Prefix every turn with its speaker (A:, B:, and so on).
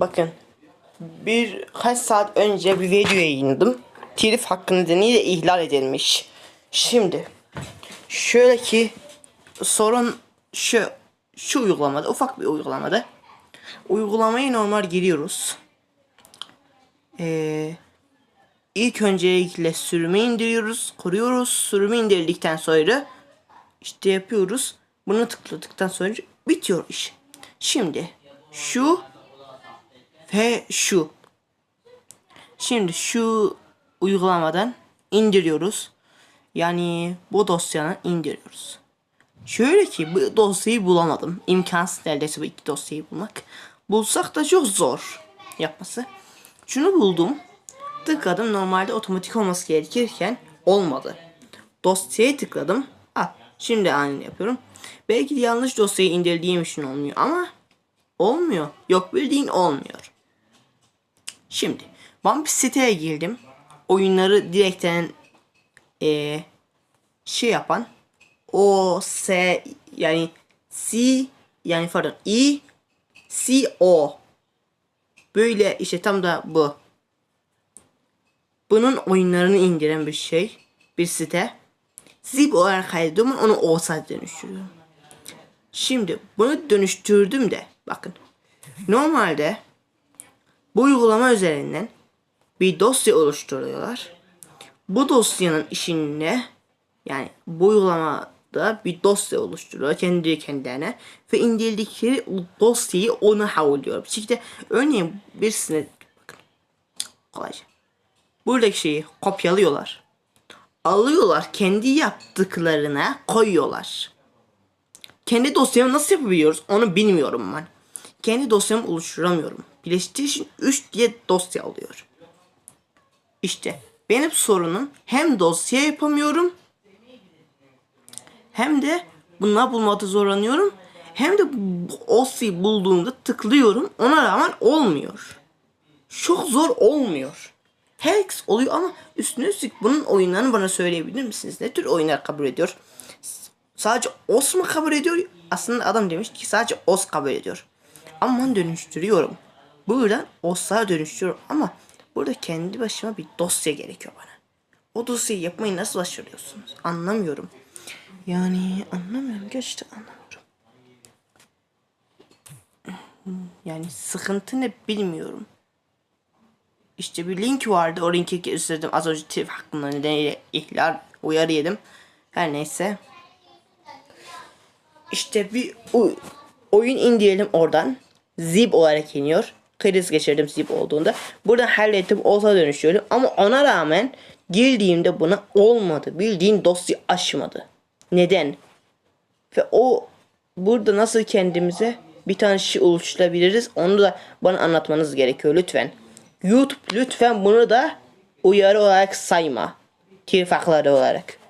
A: Bakın. Birkaç saat önce bir video yayınladım. Telif hakkı nedeniyle ihlal edilmiş. Şimdi. Şöyle ki sorun şu şu uygulamada ufak bir uygulamada uygulamayı normal giriyoruz. Ee, ilk öncelikle sürümü indiriyoruz, kuruyoruz. Sürümü indirdikten sonra işte yapıyoruz. Bunu tıkladıktan sonra bitiyor iş. Şimdi şu ve şu. Şimdi şu uygulamadan indiriyoruz. Yani bu dosyanı indiriyoruz. Şöyle ki bu dosyayı bulamadım. İmkansız neredeyse bu iki dosyayı bulmak. Bulsak da çok zor yapması. Şunu buldum. Tıkladım. Normalde otomatik olması gerekirken olmadı. Dosyaya tıkladım. Ah, şimdi aynı yapıyorum. Belki de yanlış dosyayı indirdiğim için olmuyor ama olmuyor. Yok bildiğin olmuyor. Şimdi ben bir siteye girdim. Oyunları direkten eee şey yapan o S yani C yani pardon I C O böyle işte tam da bu. Bunun oyunlarını indiren bir şey. Bir site. Zip olarak kaydediyorum onu OS'a dönüştürüyorum. Şimdi bunu dönüştürdüm de bakın. Normalde bu uygulama üzerinden bir dosya oluşturuyorlar. Bu dosyanın işine yani bu uygulamada bir dosya oluşturuyor kendi kendilerine ve indirdikleri dosyayı ona havluyor. Şekilde örneğin birisine bakın kolayca buradaki şeyi kopyalıyorlar. Alıyorlar kendi yaptıklarına koyuyorlar. Kendi dosyamı nasıl yapabiliyoruz onu bilmiyorum ben. Kendi dosyamı oluşturamıyorum. PlayStation 3 diye dosya alıyor. İşte benim sorunum hem dosya yapamıyorum hem de bunlar bulmakta zorlanıyorum. Hem de dosyayı bulduğumda tıklıyorum. Ona rağmen olmuyor. Çok zor olmuyor. Herkes oluyor ama üstüne üstlük bunun oyunlarını bana söyleyebilir misiniz? Ne tür oyunlar kabul ediyor? Sadece OS mu kabul ediyor? Aslında adam demiş ki sadece OS kabul ediyor. Ama ben dönüştürüyorum. Buradan OS'a dönüştürüyorum ama burada kendi başıma bir dosya gerekiyor bana. O dosyayı yapmayı nasıl başarıyorsunuz? Anlamıyorum. Yani anlamıyorum. Gerçekten anlamıyorum. Yani sıkıntı ne bilmiyorum. İşte bir link vardı. O linki gösterdim. Az önce telif hakkında nedeniyle ihlal uyarı yedim. Her neyse. İşte bir oy- oyun indirelim oradan. Zip olarak iniyor. Kriz geçirdim zip olduğunda. Buradan hallettim olsa dönüşüyorum. Ama ona rağmen girdiğimde buna olmadı. Bildiğin dosya açmadı. Neden? Ve o burada nasıl kendimize bir tane şey oluşturabiliriz onu da bana anlatmanız gerekiyor lütfen. YouTube lütfen bunu da uyarı olarak sayma. Telif hakları olarak.